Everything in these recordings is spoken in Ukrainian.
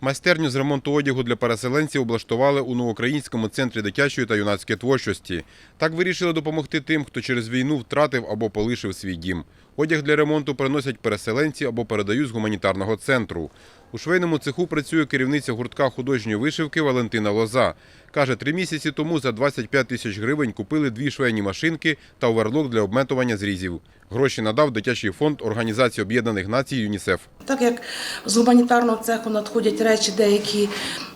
Майстерню з ремонту одягу для переселенців облаштували у Новоукраїнському центрі дитячої та юнацької творчості. Так вирішили допомогти тим, хто через війну втратив або полишив свій дім. Одяг для ремонту приносять переселенці або передають з гуманітарного центру. У швейному цеху працює керівниця гуртка художньої вишивки Валентина Лоза. Каже, три місяці тому за 25 тисяч гривень купили дві швейні машинки та оверлок для обметування зрізів. Гроші надав дитячий фонд Організації Об'єднаних Націй ЮНІСЕФ. Так як з гуманітарного цеху надходять речі деякі,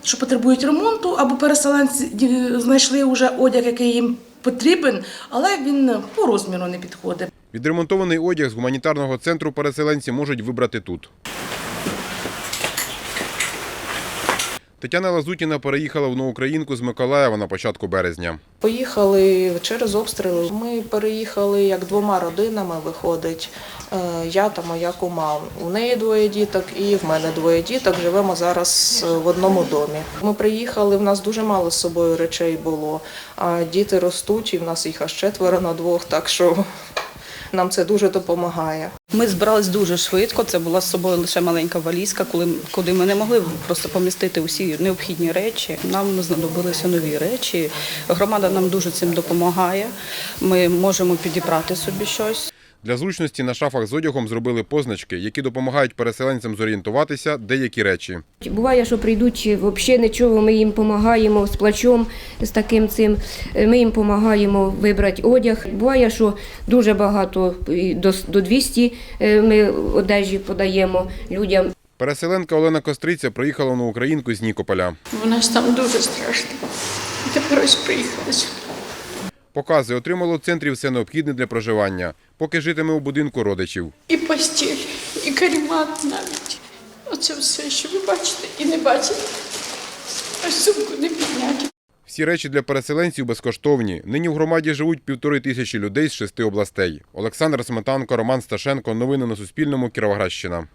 що потребують ремонту, або переселенці знайшли вже одяг, який їм потрібен, але він по розміру не підходить. Відремонтований одяг з гуманітарного центру переселенці можуть вибрати тут. Тетяна Лазутіна переїхала в Новоукраїнку з Миколаєва на початку березня. Поїхали через обстріли. Ми переїхали як двома родинами. Виходить, Е, я та моя кума. У неї двоє діток, і в мене двоє діток. Живемо зараз е, в одному домі. Ми приїхали. В нас дуже мало з собою речей було. А діти ростуть, і в нас їх аж четверо на двох. Так що нам це дуже допомагає. Ми збирались дуже швидко. Це була з собою лише маленька валізка, коли куди ми не могли просто помістити усі необхідні речі. Нам знадобилися нові речі. Громада нам дуже цим допомагає. Ми можемо підібрати собі щось. Для зручності на шафах з одягом зробили позначки, які допомагають переселенцям зорієнтуватися, деякі речі. Буває, що прийдуть взагалі нічого, ми їм допомагаємо з плачом, з таким цим. Е, Ми їм допомагаємо вибрати одяг. Буває, що дуже багато, до, до 200 е, ми одежі подаємо людям. Переселенка Олена Костриця приїхала в Новоукраїнку з Нікополя. У нас там дуже страшно. Тепер ось приїхали сюди. Покази отримало в центрі все необхідне для проживання, поки житиме у будинку родичів. І постіль, і каремат навіть. Оце все, що ви бачите і не бачите. Ось сумку не підняти. Всі речі для переселенців безкоштовні. Нині в громаді живуть півтори тисячі людей з шести областей. Олександр Сметанко, Роман Сташенко. Новини на Суспільному. Кіровоградщина.